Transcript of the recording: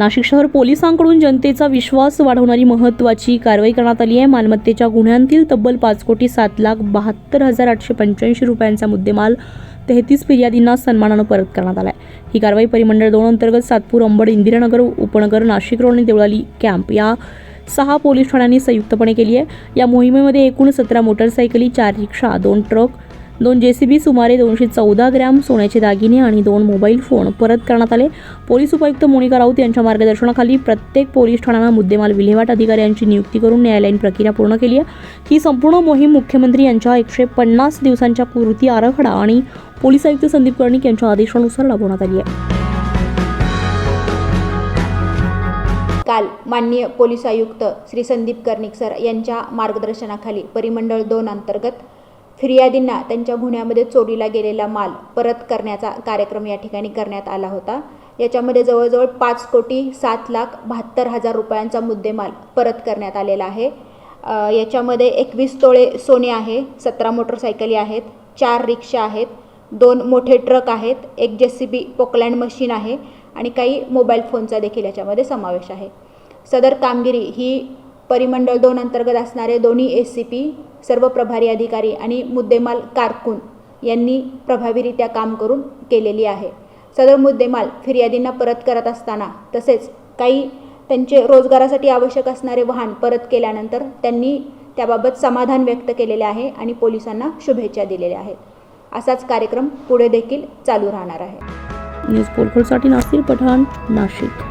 नाशिक शहर पोलिसांकडून जनतेचा विश्वास वाढवणारी महत्त्वाची कारवाई करण्यात आली आहे. मालमत्तेच्या गुन्ह्यांतील तब्बल पाच कोटी सात लाख बहात्तर हजार आठशे पंच्याऐंशी रुपयांचा मुद्देमाल तेहतीस फिर्यादींना सन्मानानं परत करण्यात आला आहे ही कारवाई परिमंडळ दोन अंतर्गत सातपूर अंबड इंदिरानगर उपनगर नाशिक रोड आणि देवळाली कॅम्प या सहा पोलीस ठाण्यांनी संयुक्तपणे केली आहे. या मोहिमेमध्ये एकूण सतरा मोटरसायकली चार रिक्षा दोन ट्रक दोन जेसीबी सुमारे दोनशे चौदा ग्रॅम सोन्याचे दागिने आणि दोन मोबाईल फोन परत करण्यात आले. पोलीस उपायुक्त मोनिका राऊत यांच्या मार्गदर्शनाखाली प्रत्येक पोलीस ठाण्याला मुद्देमाल विल्हेवाट अधिकाऱ्यांची नियुक्ती करून न्यायालयीन प्रक्रिया पूर्ण केली आहे. ही संपूर्ण मोहीम मुख्यमंत्री यांच्या एकशे पन्नास दिवसांच्या कृती आराखडा आणि पोलीस आयुक्त संदीप कर्णिक यांच्या आदेशानुसार राबवण्यात आली आहे. काल माननीय पोलीस आयुक्त श्री संदीप कर्णिक सर यांच्या मार्गदर्शनाखाली परिमंडळ दोन अंतर्गत फिर्यादींना त्यांच्या गुन्ह्यामध्ये चोरीला गेलेला माल परत करण्याचा कार्यक्रम या ठिकाणी करण्यात आला होता. याच्यामध्ये जवळजवळ पाच कोटी सात लाख बहात्तर हजार रुपयांचा मुद्देमाल परत करण्यात आलेला आहे. याच्यामध्ये एकवीस तोळे सोने आहे सतरा मोटरसायकली आहेत चार रिक्षा आहेत दोन मोठे ट्रक आहेत एक जे सी बी पोकलँड मशीन आहे आणि काही मोबाईल फोनचा देखील याच्यामध्ये समावेश आहे. सदर कामगिरी ही परिमंडळ दोन अंतर्गत असणारे दोन्ही ए सी पी सर्व प्रभारी अधिकारी आणि मुद्देमाल कारकून यांनी प्रभावीरित्या काम करून केलेली आहे. सदर मुद्देमाल फिर्यादींना परत करत असताना तसेच काही त्यांचे रोजगारासाठी आवश्यक असणारे वाहन परत केल्यानंतर त्यांनी त्याबाबत समाधान व्यक्त केलेले आहे आणि पोलिसांना शुभेच्छा दिलेल्या आहेत. असाच कार्यक्रम पुढे देखील चालू राहणार आहे. न्यूज पोलखोलसाठी नासिर पठाण नाशिक.